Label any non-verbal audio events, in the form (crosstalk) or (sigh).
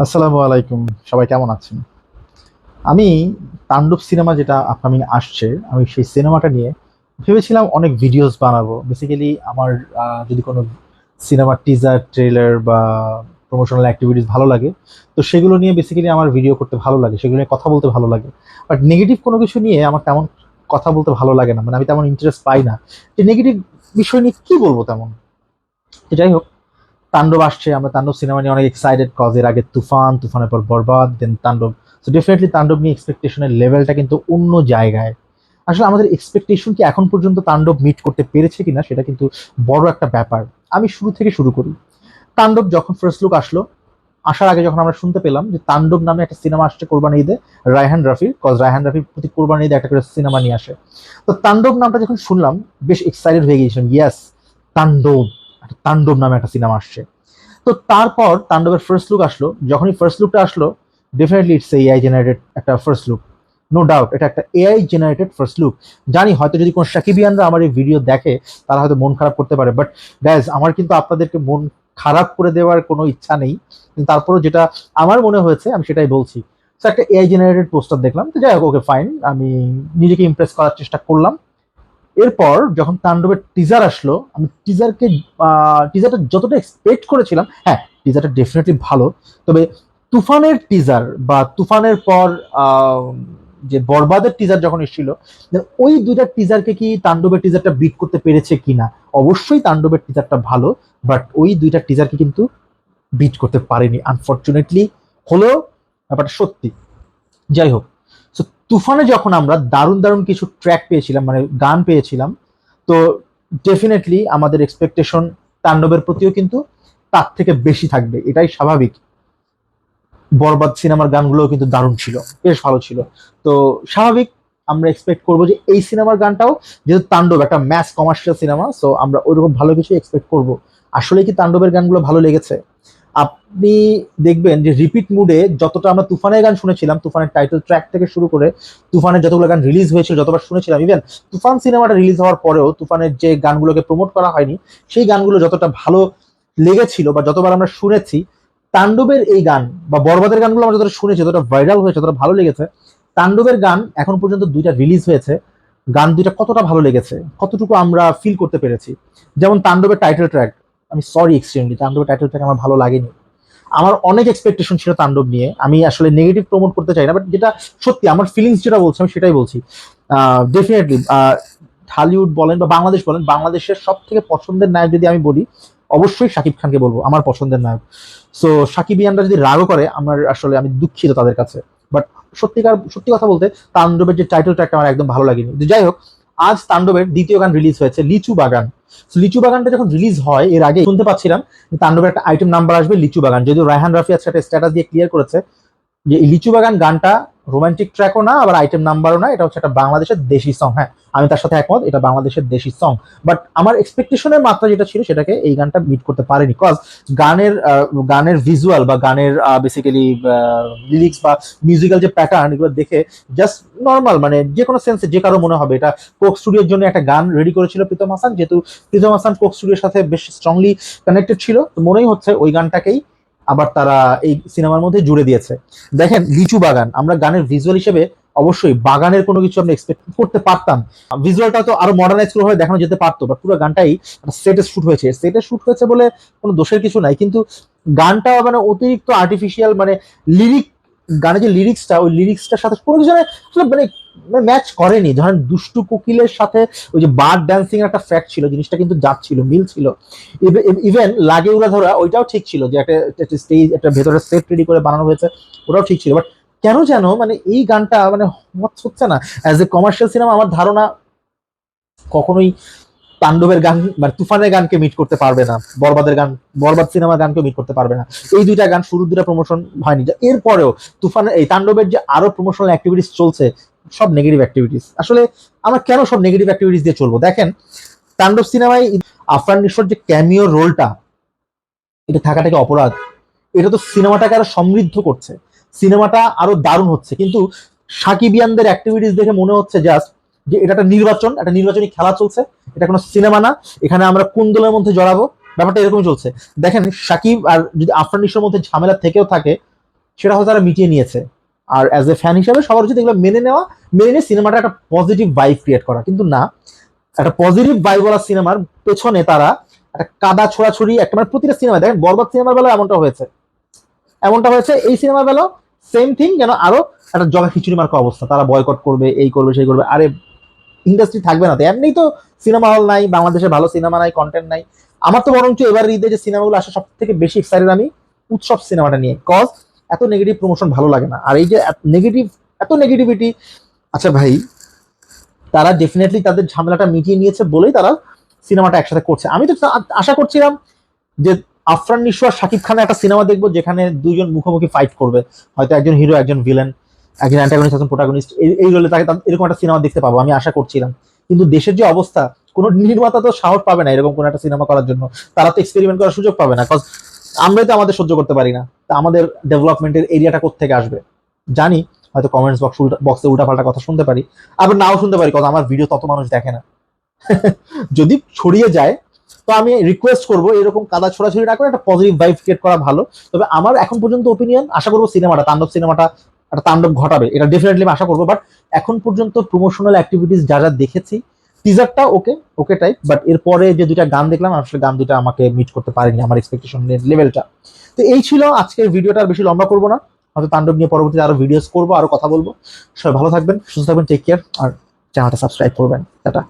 আসসালামু আলাইকুম। সবাই কেমন আছেন? আমি তাণ্ডব সিনেমা যেটা আপকামিং আসছে, আমি সেই সিনেমাটা নিয়ে ভেবেছিলাম অনেক ভিডিওস বানাবো। বেসিক্যালি আমার যদি কোনো সিনেমার টিজার ট্রেলার বা প্রমোশনাল অ্যাক্টিভিটিস ভালো লাগে, তো সেগুলো নিয়ে বেসিক্যালি আমার ভিডিও করতে ভালো লাগে, সেগুলো নিয়ে কথা বলতে ভালো লাগে। বাট নেগেটিভ কোনো কিছু নিয়ে আমার তেমন কথা বলতে ভালো লাগে না মানে আমি তেমন ইন্টারেস্ট পাই না। যে নেগেটিভ বিষয় নিয়ে কি বলব তেমন? যাই হোক তাণ্ডব আসছে, আমরা তাণ্ডব সিনেমা নিয়ে অনেক এক্সাইটেড কজ এর আগে তুফান, তুফানের পর বরবাদ দেন তাণ্ডব। সো ডেফিনেটলি তাণ্ডব নিয়ে এক্সপেকটেশনের লেভেলটা কিন্তু অন্য জায়গায়। আসলে আমাদের এক্সপেকটেশন কি এখন পর্যন্ত তাণ্ডব মিট করতে পেরেছে কিনা, সেটা কিন্তু বড় একটা ব্যাপার। আমি শুরু থেকে শুরু করি। তাণ্ডব যখন ফার্স্ট লুক আসলো, আসার আগে যখন আমরা শুনতে পেলাম যে তাণ্ডব নামে একটা সিনেমা আসছে কোরবানি ঈদে, রায়হান রাফির কজ রায়হান রাফির প্রতি কোরবানি ঈদে একটা করে সিনেমা নিয়ে আসে। তো তাণ্ডব নামটা যখন শুনলাম, বেশ এক্সাইটেড হয়ে গিয়েছিলাম ইয়াস তাণ্ডব। তাণ্ডব নামে একটা সিনেমা আসছে। তো তারপর তাণ্ডবের ফার্স্ট লুক আসলো। যখনই ফার্স্ট লুকটা আসলো ডেফিনেটলি ইটস এআই জেনারেটেড একটা ফার্স্ট লুক নো ডাউট এটা একটা এআই জেনারেটেড ফার্স্ট লুক জানি হয়তো যদি কোনো সাকিবিয়ানরা আমার এই ভিডিও দেখে, তারা হয়তো মন খারাপ করতে পারে। বাট গ্যাস আমার কিন্তু আপনাদেরকে মন খারাপ করে দেওয়ার কোনো ইচ্ছা নেই। কিন্তু তারপরও যেটা আমার মনে হয়েছে, আমি সেটাই বলছি। তো একটা এআই জেনারেটেড পোস্টার দেখলাম। তো যাই হোক ওকে ফাইন আমি নিজেকে ইমপ্রেস করার চেষ্টা করলাম। এরপর যখন তাণ্ডবের টিজার আসলো, আমি টিজারকে টিজারটা যতটা এক্সপেক্ট করেছিলাম হ্যাঁ টিজারটা ডেফিনেটলি ভালো, তবে তুফানের টিজার বা তুফানের পর যে বরবাদের টিজার যখন এসেছিল ওই দুইটা টিজারকে কি তাণ্ডবের টিজারটা বিট করতে পেরেছে কিনা? অবশ্যই তাণ্ডবের টিজারটা ভালো বাট ওই দুইটা টিজারকে কিন্তু বিট করতে পারেনি আনফর্চুনেটলি হলেও ব্যাপারটা সত্যি। যাই হোক তো তুফানে যখন আমরা দারুণ দারুণ কিছু ট্র্যাক পেয়েছিলাম মানে গান পেয়েছিলাম, তো ডেফিনেটলি আমাদের এক্সপেকটেশন তাণ্ডবের প্রতিও কিন্তু তার থেকে বেশি থাকবে, এটাই স্বাভাবিক। বরবাদ সিনেমার গানগুলোও কিন্তু দারুণ ছিল, বেশ ভালো ছিল। তো স্বাভাবিক, আমরা এক্সপেক্ট করব যে এই সিনেমার গানটাও যেহেতু তাণ্ডব, একটা ম্যাস কমার্শিয়াল সিনেমা সো আমরা ওইরকম ভালো কিছু এক্সপেক্ট করব। আসলে কি তাণ্ডবের গানগুলো ভালো লেগেছে? আপনি দেখবেন যে রিপিট মুডে যতটা আমরা তুফানের গান শুনেছিলাম, তুফানের টাইটেল ট্র্যাক থেকে শুরু করে তুফানের যতগুলো গান রিলিজ হয়েছিল, যতবার শুনেছিলাম ইভেন তুফান সিনেমাটা রিলিজ হওয়ার পরেও তুফানের যে গানগুলোকে প্রমোট করা হয়নি, সেই গানগুলো যতটা ভালো লেগেছিল বা যতবার আমরা শুনেছি, তাণ্ডবের এই গান বা বরবাদের গানগুলো আমরা যতটা শুনেছি, যতটা ভাইরাল হয়েছে, যতটা ভালো লেগেছে, তাণ্ডবের গান এখন পর্যন্ত দুইটা রিলিজ হয়েছে। গান দুইটা কতটা ভালো লেগেছে, কতটুকু আমরা ফিল করতে পেরেছি। যেমন তাণ্ডবের টাইটেল ট্র্যাক আমি সরি এক্সট্রিমলি টাইটেল ট্র্যাক আমার ভালো লাগেনি। আমার অনেক এক্সপেকটেশন ছিল তাণ্ডব নিয়ে। আমি আসলে নেগেটিভ প্রমোট করতে চাই না বাট যেটা সত্যি আমার ফিলিংস যেটা বলছি, আমি সেটাই বলছি। ডেফিনেটলি হলিউড বলেন বা বাংলাদেশ বলেন, বাংলাদেশের সব থেকে পছন্দের নায়ক যদি আমি বলি, অবশ্যই শাকিব খানকে বলব, আমার পছন্দের নায়ক। সো সাকিবিয়ানরা যদি রাগও করে, আমার আসলে আমি দুঃখিত তাদের কাছে। বাট সত্যিকার, সত্যি কথা বলতে, তাণ্ডবের যে টাইটেল ট্র্যাকটা আমার একদম ভালো লাগেনি। যাই হোক আজ তাণ্ডবের দ্বিতীয় গান রিলিজ হয়েছে, লিচু বাগান। লিচু বাগানটা যখন রিলিজ হয়, এর আগে শুনতে পাচ্ছিলাম তাণ্ডবের একটা আইটেম নাম্বার আসবে, লিচু বাগান। যদিও রায়হান রাফি আজকে একটা স্ট্যাটাস দিয়ে ক্লিয়ার করেছে যে লিচু বাগান গানটা রোমান্টিক ট্র্যাকও না, আবার আইটেম নাম্বারও না, এটা হচ্ছে একটা বাংলাদেশের দেশি সং হ্যাঁ। আমি তার সাথে একমত, এটা বাংলাদেশের দেশি সং বাট আমার এক্সপেকটেশনের মাত্রা যেটা ছিল, সেটাকে এই গানটা মিট করতে পারেনি। কজ গানের গানের ভিজুয়াল বা গানের বেসিক্যালি লিরিক্স বা মিউজিক্যাল যে প্যাটার্ন এগুলো দেখে জাস্ট নর্মাল মানে যে কোনো সেন্সে যে কারও মনে হবে। এটা কোক স্টুডিওর জন্য একটা গান রেডি করেছিল প্রীতম হাসান, যেহেতু প্রীতম হাসান কোক স্টুডিওর সাথে বেশ স্ট্রংলি কানেক্টেড ছিল। তো মনেই হচ্ছে ওই গানটাকেই আবার তারা এই সিনেমার মধ্যে জুড়ে দিয়েছে। দেখেন, লিচু বাগান, আমরা গানের ভিজুয়াল হিসেবে অবশ্যই বাগানের কোনো কিছু আমরা এক্সপেক্ট করতে পারতাম। ভিজুয়ালটা তো আরও মডার্নাইজ করে হয়ে দেখানো যেতে পারতো বাট পুরো গানটাই সেটে শুট হয়েছে। সেটে শুট হয়েছে বলে কোনো দোষের কিছু নাই, কিন্তু গানটা মানে অতিরিক্ত আর্টিফিশিয়াল মানে লিরিক গানে যে লিরিক্সটা ওই লিরিক্সটার সাথে কোনো কিছু মানে ম্যাচ করেনি। ধরেন দুষ্টু কোকিলের সাথে ওই যে বার ড্যান্সিং একটা ফ্যাক্ট ছিল, জিনিসটা কিন্তু যাচ্ছিল মিল ছিল। ইভেন লাগে উড়া ধরা, ওইটাও ঠিক ছিল যে একটা স্টেজ একটা ভেতরে সেট রেডি করে বানানো হয়েছে, ওটাও ঠিক ছিল। বাট কেন যেন মানে এই গানটা মানে হচ্ছে না। অ্যাজ এ কমার্শিয়াল সিনেমা আমার ধারণা কখনোই তাণ্ডবের গান মানে তুফানের গানকে মিট করতে পারবে না। বরবাদের গান, বরবাদ সিনেমার গানকে মিট করতে পারবে না। এই দুইটা গান শুরু দুটা প্রমোশন হয়নি। এরপরেও তুফানের, এই তাণ্ডবের যে আরও প্রমোশনাল অ্যাক্টিভিটিস চলছে সব নেগেটিভ অ্যাক্টিভিটিস আসলে আমরা কেন সব নেগেটিভ অ্যাক্টিভিটিস দিয়ে চলবো? দেখেন, তাণ্ডব সিনেমায় আফরান নিশোর যে ক্যামিও রোলটা, এটা থাকাটাকে অপরাধ। এটা তো সিনেমাটাকে আরও সমৃদ্ধ করছে। সিনেমাটা আরও দারুণ হচ্ছে। কিন্তু সাকিবিয়ানদের অ্যাক্টিভিটিস দেখে মনে হচ্ছে জাস্ট যে এটা একটা নির্বাচন, একটা নির্বাচনী খেলা চলছে। এটা কোনো সিনেমা না। এখানে আমরা কোন দলের মধ্যে জড়াবো। ব্যাপারটা এরকমই চলছে। দেখেন, সাকিব আর যদি আফরান নিশোর মধ্যে ঝামেলা থেকেও থাকে, সেটা হয়তো তারা মিটিয়ে নিয়েছে। আর অ্যাজ এ ফ্যান হিসাবে সবার উচিত এগুলো মেনে নেওয়া, মেনে নিয়ে সিনেমাটা একটা পজিটিভ ভাইব ক্রিয়েট করা। কিন্তু না, একটা পজিটিভ ভাইবওয়ালা সিনেমার পেছনে তারা একটা কাদা ছোড়াছুড়ি, একটা মানে প্রতিটা সিনেমা দেখেন বরবাদ সিনেমার বেলা এমনটা হয়েছে। এমনটা হয়েছে, এই সিনেমার বেলা সেম থিং যেন আরও একটা জগা খিচুড়ি মার্কা অবস্থা। তারা বয়কট করবে, এই করবে, সেই করবে। আরে ইন্ডাস্ট্রি থাকবে না তো। এমনি তো সিনেমা হল নাই, বাংলাদেশে ভালো সিনেমা নাই কন্টেন্ট নাই। আমার তো বরঞ্চ এবার ঈদে যে সিনেমাগুলো আসে সব থেকে বেশি এক্সাইটেড আমি উৎসব সিনেমাটা নিয়ে। কজ এত নেগেটিভ প্রমোশন ভালো লাগে না। আর এই যে নেগেটিভ এত নেগেটিভিটি আচ্ছা ভাই, তারা ডেফিনেটলি তাদের ঝামেলাটা মিটিয়ে নিয়েছে বলেই তারা সিনেমাটা একসাথে করছে। আমি তো আশা করছিলাম যে আফরান নিশো আর শাকিব খানের একটা সিনেমা দেখব যেখানে দুইজন মুখোমুখি ফাইট করবে। হয়তো একজন হিরো একজন ভিলেন একজন অ্যান্টাগনিস্ট একজন প্রোটাগনিস্ট এই রোলে তাকে এরকম একটা সিনেমা দেখতে পাবো, আমি আশা করছিলাম। কিন্তু দেশের যে অবস্থা, কোনো নির্মাতা তো সাহস পাবে না এরকম কোনো একটা সিনেমা করার জন্য। তারা তো এক্সপেরিমেন্ট করার সুযোগ পাবে না কজ আমরাই তো আমাদের সহ্য করতে পারি না। তা আমাদের ডেভেলপমেন্টের এরিয়াটা কোথেকে আসবে? জানি, হয়তো কমেন্টস বক্স বক্সে উল্টাপাল্টা কথা শুনতে পারি, আবার নাও শুনতে পারি কথা আমার ভিডিও তত মানুষ দেখে না। (laughs) যদি ছড়িয়ে যায়, তো আমি রিকোয়েস্ট করব, এরকম কাদা ছোড়াছড়ি না করে একটা পজিটিভ ভাইব ক্রিয়েট করা ভালো। তবে আমার এখন পর্যন্ত ওপিনিয়ন আশা করব সিনেমাটা তাণ্ডব সিনেমাটা একটা তাণ্ডব ঘটাবে। এটা ডেফিনেটলি আমি আশা করব বাট এখন পর্যন্ত প্রমোশনাল অ্যাক্টিভিটিস যা যা দেখেছি টিজারটা ওকে ওকে টাইপ বাট এরপরে যে দুইটা গান দেখলাম, আসলে গান দুইটা আমাকে মিট করতে পারেনি আমার এক্সপেকটেশন লেভেলটা তো এই ছিল আজকের ভিডিওটা আর বেশি লম্বা করব না। হয়তো তাণ্ডব নিয়ে পরবর্তীতে আরও ভিডিওস করব, আরও কথা বলব। সবাই ভালো থাকবেন, সুস্থ থাকবেন টেক কেয়ার আর চ্যানেলটা সাবস্ক্রাইব করবেন। টাটা।